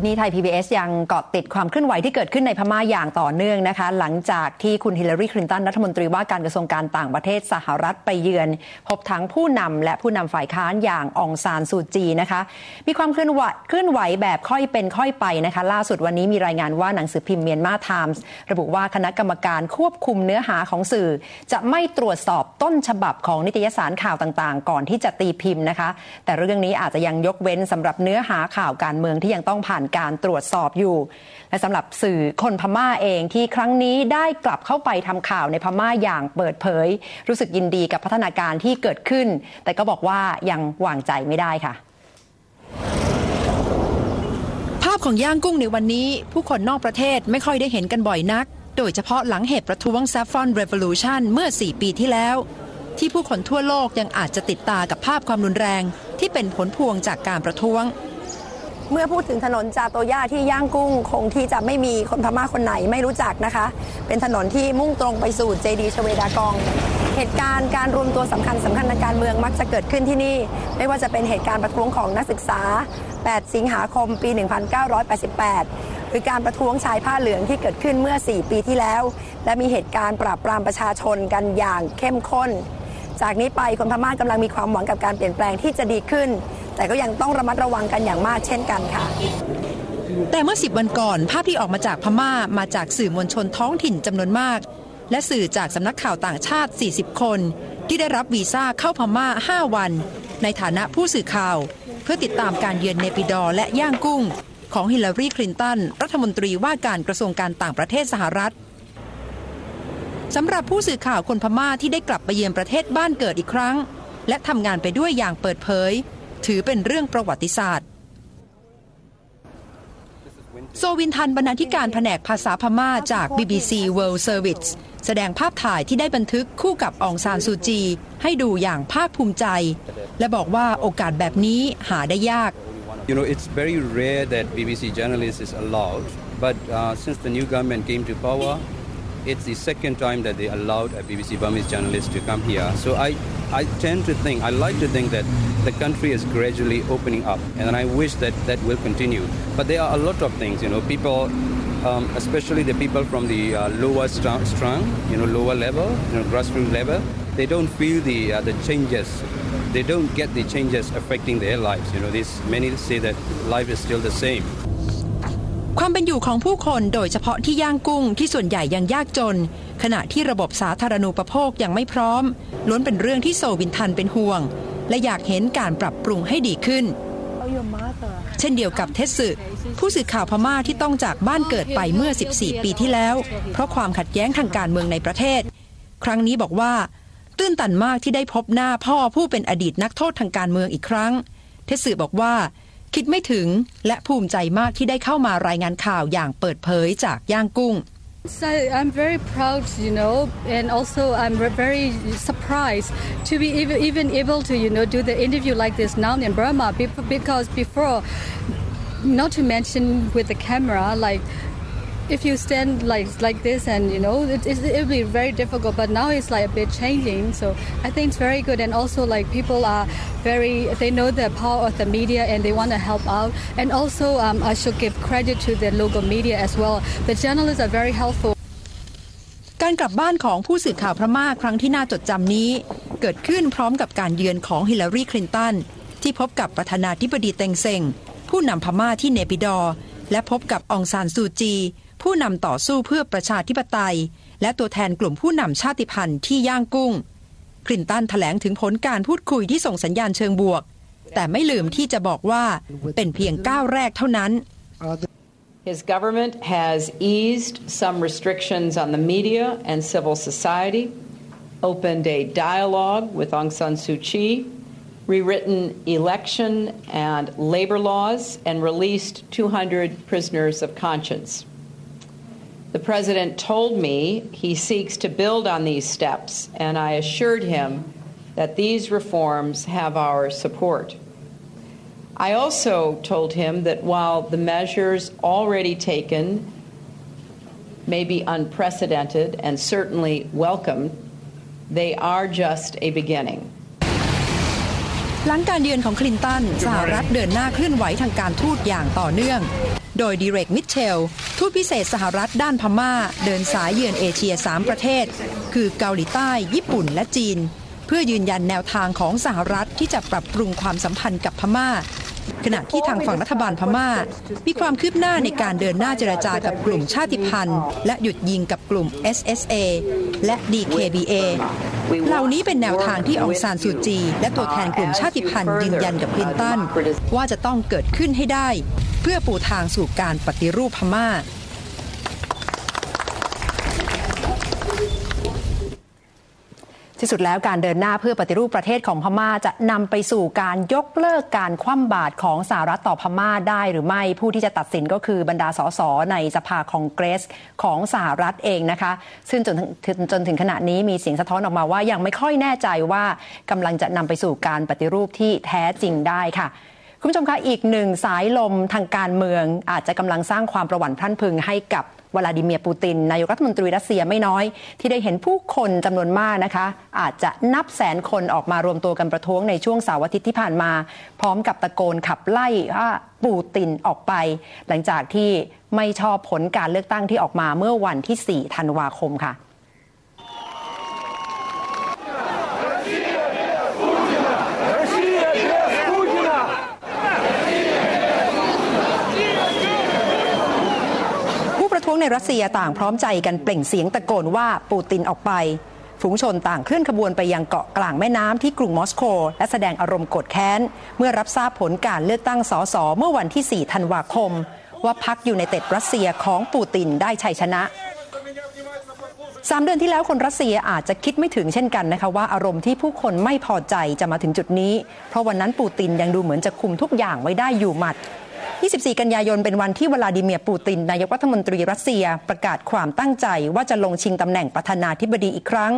ที่นี่ไทย PBS ยังเกาะติดความเคลื่อนไหวที่เกิดขึ้นในพม่าอย่างต่อเนื่องนะคะ หลังจากที่คุณฮิลลารีคลินตันรัฐมนตรีว่าการกระทรวงการต่างประเทศสหรัฐไปเยือน พบทั้งผู้นำและผู้นำฝ่ายค้านอย่างองซานซูจีนะคะ มีความเคลื่อนไหวเคลื่อนไหวแบบค่อยเป็นค่อยไปนะคะ ล่าสุดวันนี้มีรายงานว่าหนังสือพิมพ์เมียนมาไทมส์ระบุว่าคณะกรรมการควบคุมเนื้อหาของสื่อ จะไม่ตรวจสอบต้นฉบับของนิตยสารข่าวต่างๆ ก่อนที่จะตีพิมพ์นะคะ แต่เรื่องนี้อาจจะยังยกเว้นสำหรับเนื้อหาข่าวการเมืองที่ยังต้องผ่านการตรวจสอบอยู่ และสำหรับสื่อคนพม่าเองที่ครั้งนี้ได้กลับเข้าไปทำข่าวในพม่าอย่างเปิดเผย รู้สึกยินดีกับพัฒนาการที่เกิดขึ้น แต่ก็บอกว่ายังวางใจไม่ได้ค่ะภาพของย่างกุ้งในวันนี้ ผู้คนนอกประเทศไม่ค่อยได้เห็นกันบ่อยนัก โดยเฉพาะหลังเหตุประท้วง Saffron Revolution เมื่อ 4 ปีที่แล้ว ที่ผู้คนทั่วโลกยังอาจจะติดตากับภาพความรุนแรง ที่เป็นผลพวงจากการประท้วง เมื่อพูดถึงถนนจาโตย่าที่ย่างกุ้ง คงที่จะไม่มีคนพม่าคนไหนไม่รู้จักนะคะ เป็นถนนที่มุ่งตรงไปสู่เจดีชเวดากอง เหตุการณ์การรวมตัวสำคัญสำคัญทางการเมืองมักจะเกิดขึ้นที่นี่ ไม่ว่าจะเป็นเหตุการณ์ประท้วงของนักศึกษา 8 สิงหาคมปี 1988 หรือการประท้วงชายผ้าเหลืองที่เกิดขึ้นเมื่อ 4 ปีที่แล้ว และมีเหตุการณ์ปราบปรามประชาชนกันอย่างเข้มข้น จากนี้ไปคนพม่ากำลังมีความหวังกับการเปลี่ยนแปลงที่จะดีขึ้น แต่ก็ยังต้องระมัดระวังกันอย่างมากเช่นกันค่ะ แต่เมื่อ10วันก่อน ภาพที่ออกมาจากพม่ามาจากสื่อมวลชนท้องถิ่นจำนวนมาก และสื่อจากสำนักข่าวต่างชาติ 40 คน ที่ได้รับวีซ่าเข้าพม่า 5 วัน ในฐานะผู้สื่อข่าว เพื่อติดตามการเยือนเนปิดอและย่างกุ้ง ของฮิลลารีคลินตันรัฐมนตรีว่าการกระทรวงการต่างประเทศสหรัฐสำหรับผู้สื่อข่าวคนพม่าที่ได้กลับไปเยือนประเทศบ้านเกิดอีกครั้ง และทำงานไปด้วยอย่างเปิดเผย ถือเป็นเรื่องประวัติศาสตร์ โซวินทันบรรณาธิการแผนกภาษาพม่าจาก BBC World Service แสดงภาพถ่ายที่ได้บันทึกคู่กับองซานซูจี ให้ดูอย่างภาคภูมิใจ และบอกว่าโอกาสแบบนี้หาได้ยาก You know, it's very rare that BBC journalists is allowed, but uh, since the new government came to power, it's the second time that they allowed a BBC Burmese journalist to come here. So I, I tend to think, I like to think that the country is gradually opening up, and I wish that that will continue. But there are a lot of things, you know, people, um, especially the people from the uh, lower strung, you know, lower level, you know, grassroots level, they don't feel the uh, the changes. They don't get the changes affecting their lives. You know, this many say that life is still the same. ความเป็นอยู่ของผู้คนโดยเฉพาะที่ย่างกุ้งที่ส่วนใหญ่ยังยากจน ขณะที่ระบบสาธารณูปโภคยังไม่พร้อม ล้วนเป็นเรื่องที่โซวินทันเป็นห่วง และอยากเห็นการปรับปรุงให้ดีขึ้น เช่นเดียวกับเทสึผู้สื่อข่าวพม่าที่ต้องจากบ้านเกิดไปเมื่อ 14 ปีที่แล้ว เพราะความขัดแย้งทางการเมืองในประเทศ ครั้งนี้บอกว่าตื้นตันมากที่ได้พบหน้าพ่อผู้เป็นอดีตนักโทษทางการเมืองอีกครั้ง เทสึบอกว่า คิดไม่ถึงและภูมิใจมากที่ได้เข้ามารายงานข่าวอย่างเปิดเผยจากย่างกุ้ง So I'm very proud, you know, and also I'm very surprised to be even, even able to, you know, do the interview like this now in Burma because before, not to mention with the camera, like if you stand like like this and you know it, it, it'll be very difficult but now it's like a bit changing so i think it's very good and also like people are very they know the power of the media and they want to help out and also um, i should give credit to the local media as well the journalists are very helpful การกลับบ้านของผู้สื่อข่าวพม่าครั้งที่น่าจดจำนี้ เกิดขึ้นพร้อมกับการเยือนของฮิลลารีคลินตันที่พบกับประธานาธิบดีเต็งเซ็งผู้นำพม่าที่เนปิดอร์และพบกับองซานซูจี ผู้นำต่อสู้เพื่อประชาธิปไตย และตัวแทนกลุ่มผู้นำชาติพันธุ์ที่ย่างกุ้ง คลินตันแถลงถึงผลการพูดคุยที่ส่งสัญญาณเชิงบวก แต่ไม่ลืมที่จะบอกว่าเป็นเพียงก้าวแรกเท่านั้น His government has eased some restrictions on the media and civil society, opened a dialogue with Aung San Suu Kyi, rewritten election and labor laws, and released 200 prisoners of conscience. The president told me he seeks to build on these steps, and I assured him that these reforms have our support. I also told him that while the measures already taken may be unprecedented and certainly welcome, they are just a beginning. หลังการเยือนของคลินตันสหรัฐเดินหน้าเคลื่อนไหวทางการทูตอย่างต่อเนื่อง โดยดิเรกมิเชล ทูตพิเศษสหรัฐด้านพม่า เดินสายเยือนเอเชีย 3 ประเทศ คือเกาหลีใต้ ญี่ปุ่นและจีน เพื่อยืนยันแนวทางของสหรัฐที่จะปรับปรุงความสัมพันธ์กับพม่า ขณะที่ทางฝั่งรัฐบาลพม่า มีความคืบหน้าในการเดินหน้าเจรจากับกลุ่มชาติพันธุ์ และหยุดยิงกับกลุ่ม SSA และ DKBA เหล่านี้เป็นแนวทางที่องซานซูจี และตัวแทนกลุ่มชาติพันธุ์ยืนยันกับคลินตันว่าจะต้องเกิดขึ้นให้ได้ เพื่อปูทางสู่การปฏิรูปพม่า ที่สุดแล้วการเดินหน้าเพื่อปฏิรูปประเทศของพม่าจะนำไปสู่การยกเลิกการคว่ำบาตรของสหรัฐต่อพม่าได้หรือไม่ผู้ที่จะตัดสินก็คือบรรดาสสในสภาคองเกรสของสหรัฐเองนะคะ ซึ่งจนถึงจนถึงขณะนี้มีเสียงสะท้อนออกมาว่ายังไม่ค่อยแน่ใจว่ากำลังจะนำไปสู่การปฏิรูปที่แท้จริงได้ค่ะ คุณผู้ชมคะอีกหนึ่งสายลมทางการเมืองอาจจะกำลังสร้างความประหวั่นพรั่นพึงให้กับวลาดิเมียร์ปูติน นายกรัฐมนตรีรัสเซียไม่น้อย ที่ได้เห็นผู้คนจำนวนมากนะคะ อาจจะนับแสนคนออกมารวมตัวกันประท้วงในช่วงเสาร์อาทิตย์ที่ผ่านมา พร้อมกับตะโกนขับไล่ว่าปูตินออกไป หลังจากที่ไม่ชอบผลการเลือกตั้งที่ออกมาเมื่อวันที่ 4 ธันวาคมค่ะ ผู้ป้รัสเซียต่างพร้อมใจกันเปล่งเสียงตะโกนว่าปูตินออกไป ฝูงชนต่างเคลื่อนขบวนไปยังเกาะกลางแม่น้ำที่กรุงมอสโก และแสดงอารมณ์โกรธแค้น เมื่อรับทราบผลการเลือกตั้งสสเมื่อวันที่ 4 ธันวาคม ว่าพรรคอยู่ในเต็ดรัสเซียของปูตินได้ชัยชนะสามเดือนที่แล้วคนรัสเซียอาจจะคิดไม่ถึงเช่นกันนะคะว่าอารมณ์ที่ผู้คนไม่พอใจจะมาถึงจุดนี้ เพราะวันนั้นปูตินยังดูเหมือนจะคุมทุกอย่างไว้ได้อยู่หมัด 24 กันยายนเป็นวันที่วลาดิเมียร์ปูติน นายกรัฐมนตรีรัสเซียประกาศความตั้งใจว่าจะลงชิงตำแหน่งประธานาธิบดีอีกครั้ง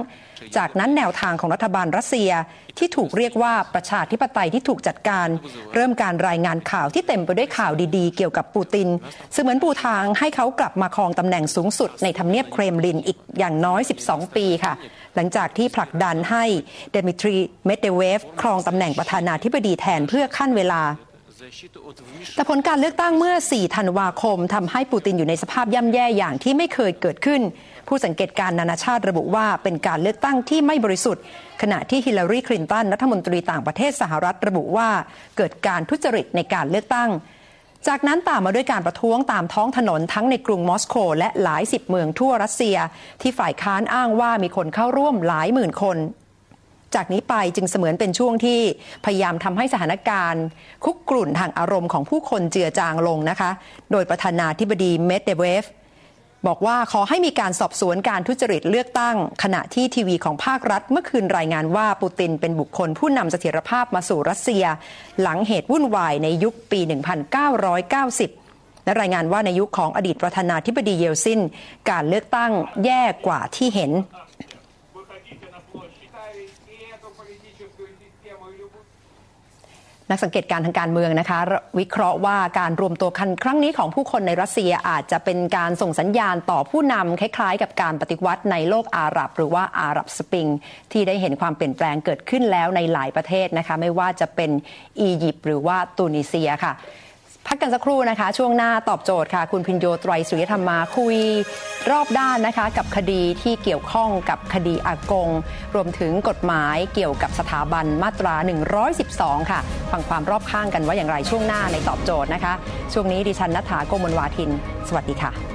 จากนั้นแนวทางของรัฐบาลรัสเซียที่ถูกเรียกว่าประชาธิปไตยที่ถูกจัดการ เริ่มการรายงานข่าวที่เต็มไปด้วยข่าวดีๆ เกี่ยวกับปูตินเสมือนปูทางให้เขากลับมาครองตำแหน่งสูงสุดในทำเนียบเครมลินอีกอย่างน้อย 12 ปีค่ะ หลังจากที่ผลักดันให้เดมิทรีเมเดเวฟครองตำแหน่งประธานาธิบดีแทนเพื่อขั้นเวลา แต่ผลการเลือกตั้งเมื่อ 4 ธันวาคมทำให้ปูตินอยู่ในสภาพย่ำแย่อย่างที่ไม่เคยเกิดขึ้น ผู้สังเกตการนานาชาติระบุว่าเป็นการเลือกตั้งที่ไม่บริสุทธิ์ ขณะที่ฮิลลารีคลินตันรัฐมนตรีต่างประเทศสหรัฐระบุว่าเกิดการทุจริตในการเลือกตั้ง จากนั้นตามมาด้วยการประท้วงตามท้องถนนทั้งในกรุงมอสโก และหลายสิบเมืองทั่วรัสเซีย ที่ฝ่ายค้านอ้างว่ามีคนเข้าร่วมหลายหมื่นคน จากนี้ไปจึงเสมือนเป็นช่วงที่พยายามทำให้สถานการณ์ คุกกรุ่นทางอารมณ์ของผู้คนเจือจางลงนะคะ โดยประธานาธิบดีเมดเดเวฟบอกว่าขอให้มีการสอบสวนการทุจริตเลือกตั้ง ขณะที่ทีวีของภาครัฐเมื่อคืนรายงานว่าปูตินเป็นบุคคลผู้นำเสถียรภาพมาสู่รัสเซีย หลังเหตุวุ่นวายในยุคปี 1990 และรายงานว่าในยุคของอดีตประธานาธิบดีเยลซิน การเลือกตั้งแย่กว่าที่เห็น นักสังเกตการณ์ทางการเมืองนะคะ วิเคราะห์ว่าการรวมตัวคันครั้งนี้ของผู้คนในรัสเซียอาจจะเป็นการส่งสัญญาณต่อผู้นำคล้ายๆ กับการปฏิวัติในโลกอาหรับ หรือว่าอาหรับสปริง ที่ได้เห็นความเปลี่ยนแปลงเกิดขึ้นแล้วในหลายประเทศนะคะ ไม่ว่าจะเป็นอียิปต์หรือว่าตุนิเซียค่ะ พักกันสักครู่นะคะ ช่วงหน้าตอบโจทย์ค่ะ คุณพินโยไตรสุริยธรรมมาคุยรอบด้านนะคะ กับคดีที่เกี่ยวข้องกับคดีอากง รวมถึงกฎหมายเกี่ยวกับสถาบันมาตรา 112 ค่ะ ฟังความรอบข้างกันว่าอย่างไรช่วงหน้าในตอบโจทย์นะคะ ช่วงนี้ดิฉันนัฐาโกมลวาทิน สวัสดีค่ะ